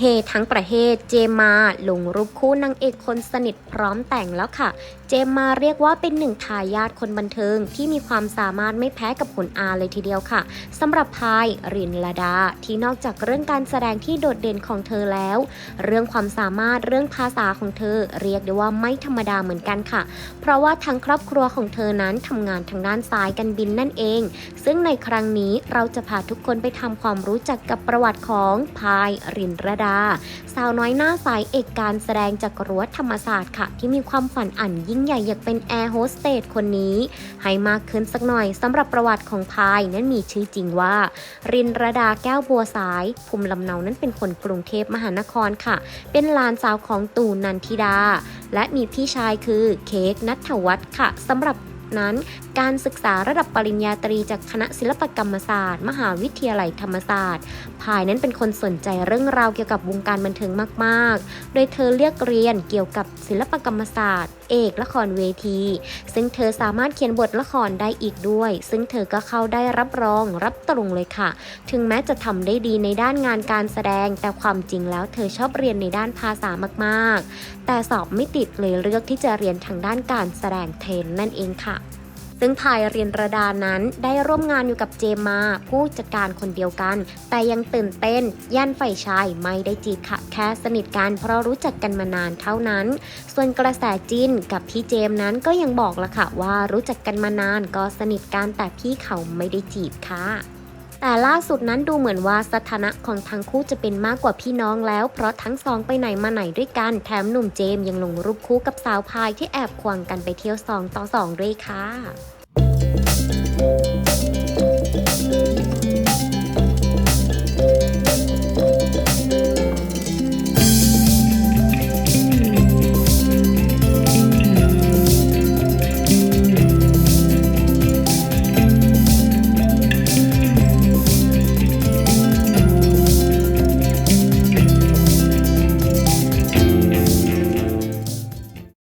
เฮทั้งประเทศเจมาลงรูปคู่นางเอกคนสนิทพร้อมแต่งแล้วค่ะ เจมมาเรียกว่าเป็นหนึ่งทายาทคนบันเทิงที่มีความสามารถไม่แพ้กับผลอาเลยทีเดียวค่ะสำหรับพายรินลาดา ที่นอกจากเรื่องการแสดงที่โดดเด่นของเธอแล้ว เรื่องความสามารถเรื่องภาษาของเธอ เรียกได้ว่าไม่ธรรมดาเหมือนกันค่ะ เพราะว่าทั้งครอบครัวของเธอนั้นทำงานทางด้านสายการบินนั่นเอง ซึ่งในครั้งนี้เราจะพาทุกคนไปทำความรู้จักกับประวัติของพายรินรดาสาวน้อยหน้าใสเอกการแสดงจากรั้วธรรมศาสตร์ค่ะ ที่มีความฝันอันยิ่งใหญ่อยากเป็นแอร์โฮสเตสคนนี้ ให้มากขึ้นสักหน่อยสำหรับประวัติของพายนั้นมีชื่อจริงว่า รินรดาแก้วบัวสาย ภูมิลำเนานั้นเป็นคนกรุงเทพมหานครค่ะ เป็นลานสาวของตู่นันทิดา และมีพี่ชายคือเค้กนัทวัฒน์ค่ะสำหรับ นั้น การศึกษาระดับปริญญาตรีจากคณะศิลปกรรมศาสตร์ มหาวิทยาลัยธรรมศาสตร์พายนั้นเป็นคนสนใจเรื่องราวเกี่ยวกับวงการบันเทิงมากๆ โดยเธอเลือกเรียนเกี่ยวกับศิลปกรรมศาสตร์ เอกละครเวที ซึ่งเธอสามารถเขียนบทละครได้อีกด้วย ซึ่งเธอก็เข้าได้รับรองรับตรงเลยค่ะ ถึงแม้จะทำได้ดีในด้านงานการแสดง แต่ความจริงแล้วเธอชอบเรียนในด้านภาษามากๆ แต่สอบไม่ติดเลยเลือกที่จะเรียนทางด้านการแสดงเทนนั่นเองค่ะ ซึ่งพายเรียนระดานั้นได้ร่วมงานอยู่กับเจมมา ผู้จัดการคนเดียวกัน แต่ยังตื่นเต้น ย่านฝ่ายชายไม่ได้จีบค่ะ แค่สนิทกันเพราะรู้จักกันมานานเท่านั้น ส่วนกระแสจินกับพี่เจมนั้นก็ยังบอกละค่ะว่ารู้จักกันมานานก็สนิทกันแต่พี่เขาไม่ได้จีบค่ะ แต่ล่าสุดนั้นดูเหมือนว่าสถานะของทั้งคู่จะเป็นมากกว่าพี่น้องแล้ว เพราะทั้งสองไปไหนมาไหนด้วยกัน แถมหนุ่มเจมยังลงรูปคู่กับสาวพายที่แอบควงกันไปเที่ยวสองต่อสองด้วยค่ะ